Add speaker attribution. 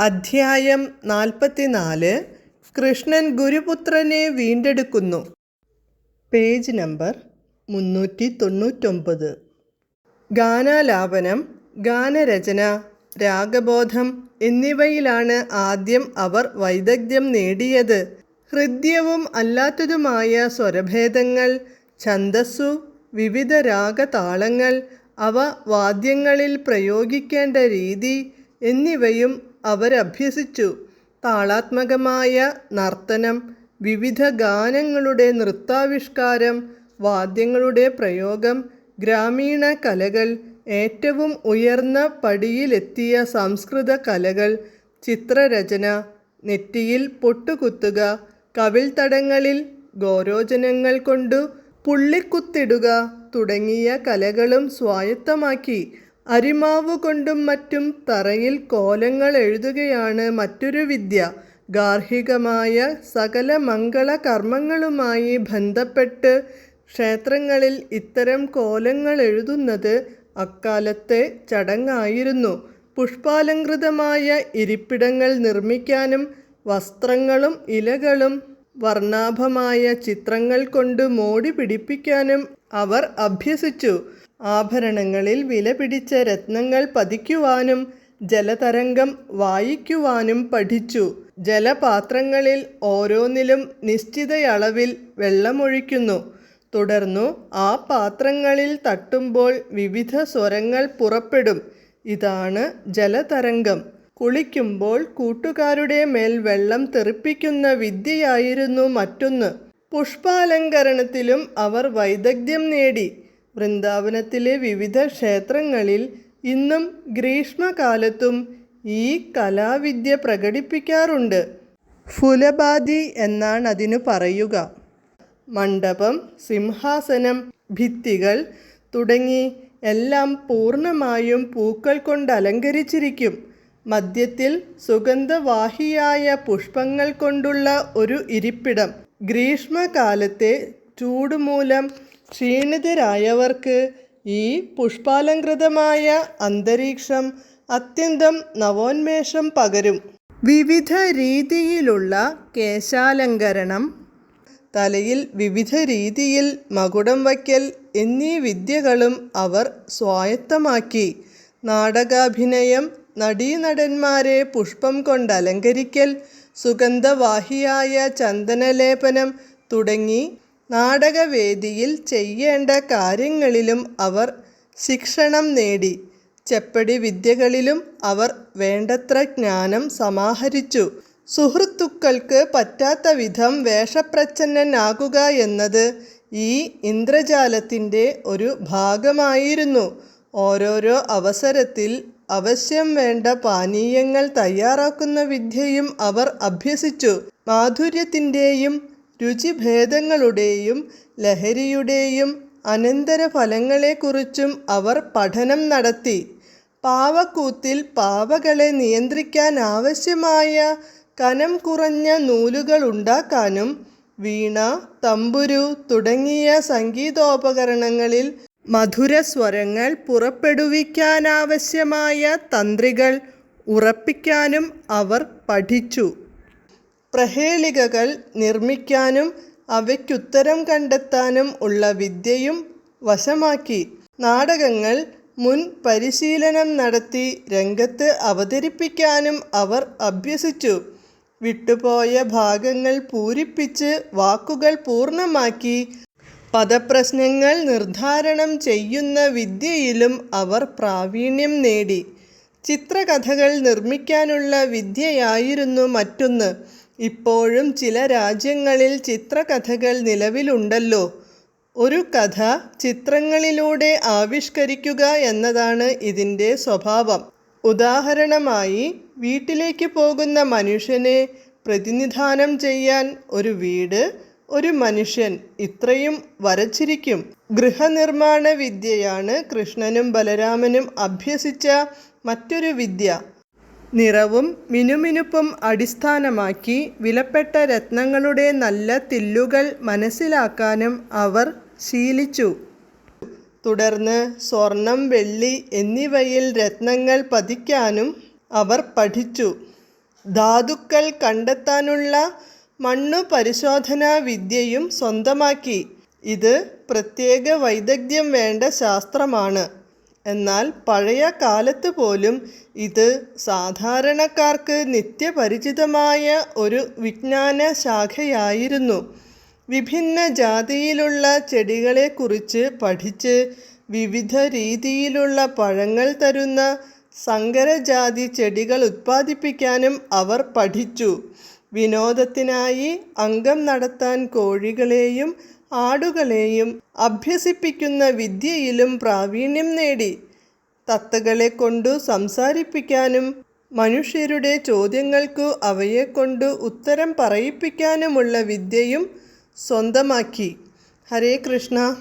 Speaker 1: അധ്യായം നാൽപ്പത്തിനാല്. കൃഷ്ണൻ ഗുരുപുത്രനെ വീണ്ടെടുക്കുന്നു. പേജ് നമ്പർ മുന്നൂറ്റി തൊണ്ണൂറ്റൊമ്പത് ഗാനാലാപനം ഗാനരചന രാഗബോധം എന്നിവയിലാണ് ആദ്യം അവർ വൈദഗ്ധ്യം നേടിയത്. ഹൃദ്യവും അല്ലാത്തതുമായ സ്വരഭേദങ്ങൾ ഛന്ദസ്സു വിവിധ രാഗതാളങ്ങൾ അവ വാദ്യങ്ങളിൽ പ്രയോഗിക്കേണ്ട രീതി എന്നിവയും അവരഭ്യസിച്ചു. താളാത്മകമായ നർത്തനം വിവിധ ഗാനങ്ങളുടെ നൃത്താവിഷ്കാരം വാദ്യങ്ങളുടെ പ്രയോഗം ഗ്രാമീണ കലകൾ ഏറ്റവും ഉയർന്ന പടിയിലെത്തിയ സംസ്കൃത കലകൾ ചിത്രരചന നെറ്റിയിൽ പൊട്ടുകുത്തുക കവിൾത്തടങ്ങളിൽ ഗോരോചനങ്ങൾ കൊണ്ടു പുള്ളിക്കുത്തിടുക തുടങ്ങിയ കലകളും സ്വായത്തമാക്കി. അരിമാവു കൊണ്ടും മറ്റും തറയിൽ കോലങ്ങൾ എഴുതുകയാണ് മറ്റൊരു വിദ്യ. ഗാർഹികമായ സകല മംഗള കർമ്മങ്ങളുമായി ബന്ധപ്പെട്ട് ക്ഷേത്രങ്ങളിൽ ഇത്തരം കോലങ്ങൾ എഴുതുന്നത് അക്കാലത്തെ ചടങ്ങായിരുന്നു. പുഷ്പാലങ്കൃതമായ ഇരിപ്പിടങ്ങൾ നിർമ്മിക്കാനും വസ്ത്രങ്ങളും ഇലകളും വർണാഭമായ ചിത്രങ്ങൾ കൊണ്ട് മോടി പിടിപ്പിക്കാനും അവർ അഭ്യസിച്ചു. ആഭരണങ്ങളിൽ വില പിടിച്ച രത്നങ്ങൾ പതിക്കുവാനും ജലതരംഗം വായിക്കുവാനും പഠിച്ചു. ജലപാത്രങ്ങളിൽ ഓരോന്നിലും നിശ്ചിതയളവിൽ വെള്ളമൊഴിക്കുന്നു. തുടർന്നു ആ പാത്രങ്ങളിൽ തട്ടുമ്പോൾ വിവിധ സ്വരങ്ങൾ പുറപ്പെടും. ഇതാണ് ജലതരംഗം. കുളിക്കുമ്പോൾ കൂട്ടുകാരുടെ മേൽ വെള്ളം തെറിപ്പിക്കുന്ന വിദ്യയായിരുന്നു മറ്റൊന്ന്. പുഷ്പാലങ്കരണത്തിലും അവർ വൈദഗ്ധ്യം നേടി. വൃന്ദാവനത്തിലെ വിവിധ ക്ഷേത്രങ്ങളിൽ ഇന്നും ഗ്രീഷ്മകാലത്തും ഈ കലാവിദ്യ പ്രകടിപ്പിക്കാറുണ്ട്. ഫുലബാദി എന്നാണ് അതിനു പറയുക. മണ്ഡപം സിംഹാസനം ഭിത്തികൾ തുടങ്ങി എല്ലാം പൂർണമായും പൂക്കൾ കൊണ്ട് അലങ്കരിച്ചിരിക്കും. മധ്യത്തിൽ സുഗന്ധവാഹിയായ പുഷ്പങ്ങൾ കൊണ്ടുള്ള ഒരു ഇരിപ്പിടം. ഗ്രീഷ്മകാലത്തെ ചൂടുമൂലം ക്ഷീണിതരായവർക്ക് ഈ പുഷ്പാലങ്കൃതമായ അന്തരീക്ഷം അത്യന്തം നവോന്മേഷം പകരും. വിവിധ രീതിയിലുള്ള കേശാലങ്കരണം തലയിൽ വിവിധ രീതിയിൽ മകുടം വയ്ക്കൽ എന്നീ വിദ്യകളും അവർ സ്വായത്തമാക്കി. നാടകാഭിനയം നടീനടന്മാരെ പുഷ്പം കൊണ്ട് അലങ്കരിക്കൽ സുഗന്ധവാഹിയായ ചന്ദനലേപനം തുടങ്ങി നാടകവേദിയിൽ ചെയ്യേണ്ട കാര്യങ്ങളിലും അവർ ശിക്ഷണം നേടി. ചെപ്പടി വിദ്യകളിലും അവർ വേണ്ടത്ര ജ്ഞാനം സമാഹരിച്ചു. സുഹൃത്തുക്കൾക്ക് പറ്റാത്ത വിധം വേഷപ്രച്ഛന്നനാകുക എന്നത് ഈ ഇന്ദ്രജാലത്തിന്റെ ഒരു ഭാഗമായിരുന്നു. ഓരോരോ അവസരത്തിൽ അവശ്യം വേണ്ട പാനീയങ്ങൾ തയ്യാറാക്കുന്ന വിദ്യയും അവർ അഭ്യസിച്ചു. മാധുര്യത്തിന്റെയും രുചിഭേദങ്ങളുടെയും ലഹരിയുടെയും അനന്തരഫലങ്ങളെക്കുറിച്ചും അവർ പഠനം നടത്തി. പാവക്കൂത്തിൽ പാവകളെ നിയന്ത്രിക്കാൻ ആവശ്യമായ കനം കുറഞ്ഞ നൂലുകൾ ഉണ്ടാക്കാനും വീണ തമ്പുരു തുടങ്ങിയ സംഗീതോപകരണങ്ങളിൽ മധുരസ്വരങ്ങൾ പുറപ്പെടുവിക്കാനാവശ്യമായ തന്ത്രികൾ ഉറപ്പിക്കാനും അവർ പഠിച്ചു. പ്രഹേളികകൾ നിർമ്മിക്കാനും അവയ്ക്കുത്തരം കണ്ടെത്താനും ഉള്ള വിദ്യയും വശമാക്കി. നാടകങ്ങൾ മുൻ പരിശീലനം നടത്തി രംഗത്ത് അവതരിപ്പിക്കാനും അവർ അഭ്യസിച്ചു. വിട്ടുപോയ ഭാഗങ്ങൾ പൂരിപ്പിച്ച് വാക്കുകൾ പൂർണമാക്കി. പദപ്രശ്നങ്ങൾ നിർദ്ധാരണം ചെയ്യുന്ന വിദ്യയിലും അവർ പ്രാവീണ്യം നേടി. ചിത്രകഥകൾ നിർമ്മിക്കാനുള്ള വിദ്യയായിരുന്നു മറ്റൊന്ന്. ഇപ്പോഴും ചില രാജ്യങ്ങളിൽ ചിത്രകഥകൾ നിലവിലുണ്ടല്ലോ. ഒരു കഥ ചിത്രങ്ങളിലൂടെ ആവിഷ്കരിക്കുക എന്നതാണ് ഇതിന്റെ സ്വഭാവം. ഉദാഹരണമായി വീട്ടിലേക്ക് പോകുന്ന മനുഷ്യനെ പ്രതിനിധാനം ചെയ്യാൻ ഒരു വീട് ഒരു മനുഷ്യൻ ഇത്രയും വരച്ചിരിക്കും. ഗൃഹനിർമ്മാണ വിദ്യയാണ് കൃഷ്ണനും ബലരാമനും അഭ്യസിച്ച മറ്റൊരു വിദ്യ. നിറവും മിനുമിനുപ്പും അടിസ്ഥാനമാക്കി വിലപ്പെട്ട രത്നങ്ങളുടെ നല്ല തില്ലുകൾ മനസ്സിലാക്കാനും അവർ ശീലിച്ചു. തുടർന്ന് സ്വർണം വെള്ളി എന്നിവയിൽ രത്നങ്ങൾ പതിക്കാനും അവർ പഠിച്ചു. ധാതുക്കൾ കണ്ടെത്താനുള്ള മണ്ണു പരിശോധനാ വിദ്യയും സ്വന്തമാക്കി. ഇത് പ്രത്യേക വൈദഗ്ധ്യം വേണ്ട ശാസ്ത്രമാണ്. എന്നാൽ പഴയ കാലത്ത് പോലും ഇത് സാധാരണക്കാർക്ക് നിത്യപരിചിതമായ ഒരു വിജ്ഞാന ശാഖയായിരുന്നു. വിഭിന്ന ജാതിയിലുള്ള ചെടികളെക്കുറിച്ച് പഠിച്ച് വിവിധ രീതിയിലുള്ള പഴങ്ങൾ തരുന്ന സങ്കരജാതി ചെടികൾ ഉത്പാദിപ്പിക്കാനും അവർ പഠിച്ചു. വിനോദത്തിനായി അംഗം നടത്താൻ കോഴികളെയും ആടുകളെയും അഭ്യസിപ്പിക്കുന്ന വിദ്യയിലും പ്രാവീണ്യം നേടി. തത്തകളെ കൊണ്ടു സംസാരിപ്പിക്കാനും മനുഷ്യരുടെ ചോദ്യങ്ങൾക്കു അവയെക്കൊണ്ട് ഉത്തരം പറയിപ്പിക്കാനുമുള്ള വിദ്യയും സ്വന്തമാക്കി. ഹരേ കൃഷ്ണ.